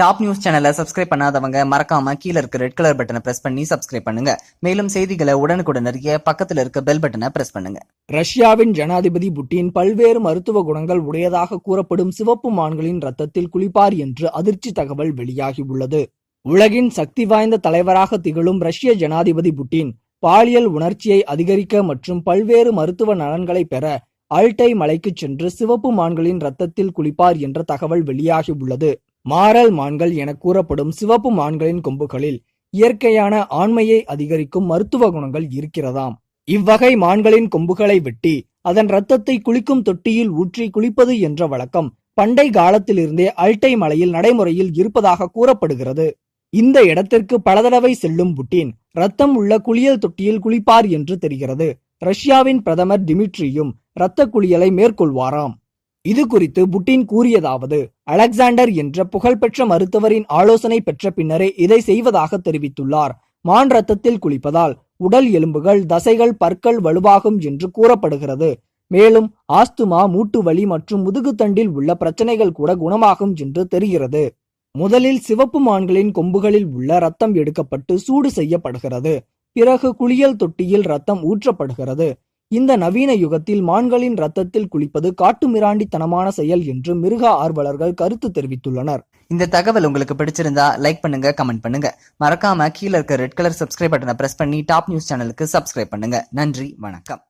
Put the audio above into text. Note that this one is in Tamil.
டாப் நியூஸ் சேனலை சப்ஸ்கிரைப் பண்ணாதவங்க மறக்காம கீழ இருக்க ரெட் கலர் பட்டனை பிரஸ் பண்ணி சப்ஸ்கிரைப் பண்ணுங்க. மேலும் செய்திகளை உடனுக்குடன் அறிய பக்கத்துல இருக்க பெல் பட்டனை பிரஸ் பண்ணுங்க. ரஷ்யாவின் ஜனாதிபதி புட்டின் பல்வேறு மருத்துவ குணங்கள் உடையதாக கூறப்படும் சிவப்பு மான்களின் ரத்தத்தில் குளிப்பார் என்று அதிர்ச்சி தகவல் வெளியாகியுள்ளது உலகின் சக்தி வாய்ந்த தலைவராக திகழும் ரஷ்ய ஜனாதிபதி புட்டின் பாலியல் உணர்ச்சியை அதிகரிக்க மற்றும் பல்வேறு மருத்துவ நலன்களை பெற அல்டை மலைக்கு சென்று சிவப்பு மான்களின் ரத்தத்தில் குளிப்பார் என்ற தகவல் வெளியாகியுள்ளது மாரல் மான்கள் என கூறப்படும் சிவப்பு மான்களின் கொம்புகளில் இயற்கையான ஆண்மையை அதிகரிக்கும் மருத்துவ குணங்கள் இருக்கிறதாம். இவ்வகை மான்களின் கொம்புகளை வெட்டி அதன் இரத்தத்தை குளிக்கும் தொட்டியில் ஊற்றி குளிப்பது என்ற வழக்கம் பண்டை காலத்திலிருந்தே அல்டை மலையில் நடைமுறையில் இருப்பதாக கூறப்படுகிறது. இந்த இடத்திற்கு பல தடவை செல்லும் புட்டின் ரத்தம் உள்ள குளியல் தொட்டியில் குளிப்பார் என்று தெரிகிறது. ரஷ்யாவின் பிரதமர் டிமிட்ரியும் இரத்த குளியலை மேற்கொள்வாராம். இது குறித்து புட்டின் கூறியதாவது அலெக்சாண்டர் என்ற புகழ்பெற்ற மருத்துவரின் ஆலோசனை பெற்ற பின்னரே இதை செய்வதாக தெரிவித்துள்ளார். மான் ரத்தத்தில் குளிப்பதால் உடல் எலும்புகள் தசைகள் பற்கள் வலுவாகும் என்று கூறப்படுகிறது. மேலும் ஆஸ்துமா மூட்டு வலி மற்றும் முதுகுத்தண்டில் உள்ள பிரச்சனைகள் கூட குணமாகும் என்று தெரிகிறது. முதலில் சிவப்பு மான்களின் கொம்புகளில் உள்ள ரத்தம் எடுக்கப்பட்டு சூடு செய்யப்படுகிறது. பிறகு குளியல் தொட்டியில் ரத்தம் ஊற்றப்படுகிறது. இந்த நவீன யுகத்தில் மான்களின் ரத்தத்தில் குளிப்பது காட்டுமிராண்டித்தனமான செயல் என்று மிருக ஆர்வலர்கள் கருத்து தெரிவித்துள்ளனர். இந்த தகவல் உங்களுக்கு பிடிச்சிருந்தா லைக் பண்ணுங்க கமெண்ட் பண்ணுங்க. மறக்காம கீழ இருக்க ரெட் கலர் சப்ஸ்கிரைப் பட்டனை பிரஸ் பண்ணி டாப் நியூஸ் சேனலுக்கு சப்ஸ்கிரைப் பண்ணுங்க. நன்றி வணக்கம்.